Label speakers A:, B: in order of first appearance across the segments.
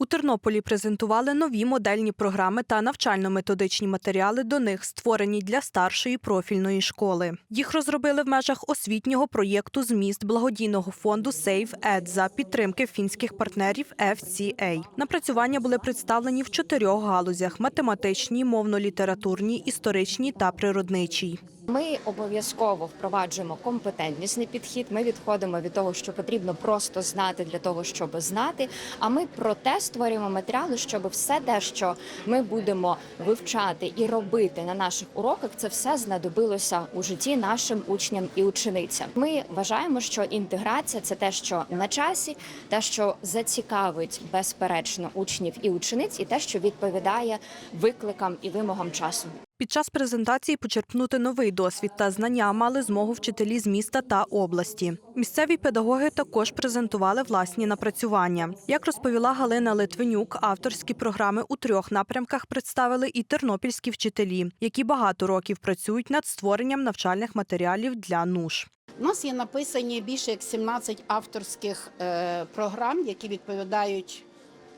A: У Тернополі презентували нові модельні програми та навчально-методичні матеріали до них, створені для старшої профільної школи. Їх розробили в межах освітнього проєкту зміст благодійного фонду Save Ed за підтримки фінських партнерів FCA. Напрацювання були представлені в чотирьох галузях: математичній, мовно-літературній, історичній та природничій.
B: Ми обов'язково впроваджуємо компетентнісний підхід. Ми відходимо від того, що потрібно просто знати для того, щоб знати. А ми проте створюємо матеріали, щоб все те, що ми будемо вивчати і робити на наших уроках, це все знадобилося у житті нашим учням і ученицям. Ми вважаємо, що інтеграція це те, що на часі, те, що зацікавить безперечно учнів і учениць, і те, що відповідає викликам і вимогам часу.
A: Під час презентації почерпнути новий досвід та знання мали змогу вчителі з міста та області. Місцеві педагоги також презентували власні напрацювання. Як розповіла Галина Литвинюк, авторські програми у трьох напрямках представили і тернопільські вчителі, які багато років працюють над створенням навчальних матеріалів для НУШ.
C: У нас є написані більше як 17 авторських е, програм, які відповідають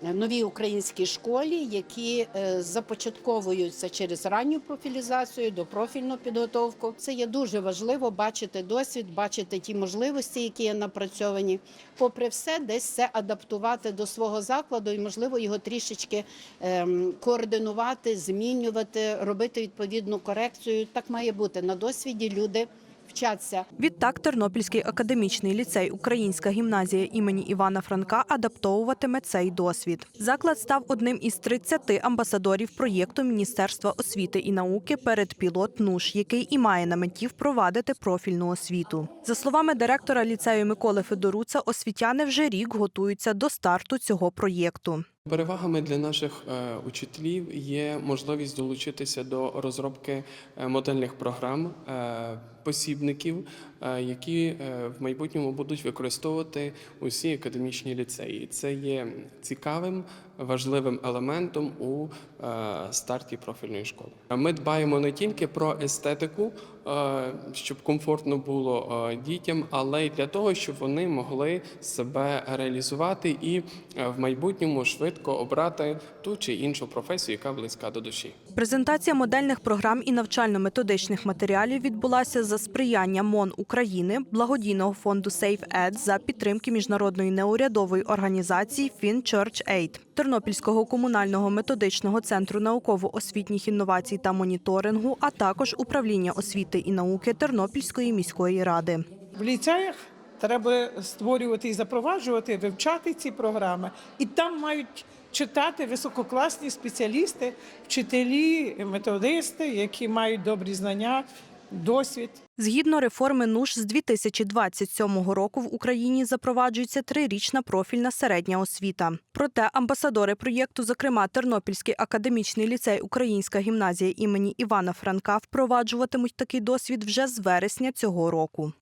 C: новій українській школі, які е, започатковуються через ранню профілізацію до профільну підготовку. Це є дуже важливо бачити досвід, бачити ті можливості, які є напрацьовані. Попри все, десь це адаптувати до свого закладу і, можливо, його трішечки ем, координувати, змінювати, робити відповідну корекцію. Так має бути на досвіді. Люди вчаться.
A: Відтак, Тернопільський академічний ліцей Українська гімназія імені Івана Франка адаптовуватиме цей досвід. Заклад став одним із 30 амбасадорів проєкту Міністерства освіти і науки перед пілот НУШ, який і має на меті впровадити профільну освіту. За словами директора ліцею Миколи Федоруца, освітяни вже рік готуються до старту цього проєкту.
D: Перевагами для наших е, учителів є можливість долучитися до розробки е, модельних програм, е, посібників, які в майбутньому будуть використовувати усі академічні ліцеї. Це є цікавим, важливим елементом у старті профільної школи. Ми дбаємо не тільки про естетику, щоб комфортно було дітям, але й для того, щоб вони могли себе реалізувати і в майбутньому швидко обрати ту чи іншу професію, яка близька до душі.
A: Презентація модельних програм і навчально-методичних матеріалів відбулася за сприяння МОН України, благодійного фонду SafeEd за підтримки міжнародної неурядової організації FinChurch-Aid, Тернопільського комунального методичного центру науково-освітніх інновацій та моніторингу, а також управління освіти і науки Тернопільської міської ради.
E: В ліцеях треба створювати і запроваджувати, вивчати ці програми. І там мають читати висококласні спеціалісти, вчителі, методисти, які мають добрі знання, досвід.
A: Згідно реформи НУШ з 2027 року в Україні запроваджується трирічна профільна середня освіта. Проте амбасадори проєкту, зокрема Тернопільський академічний ліцей Українська гімназія імені Івана Франка, впроваджуватимуть такий досвід вже з вересня цього року.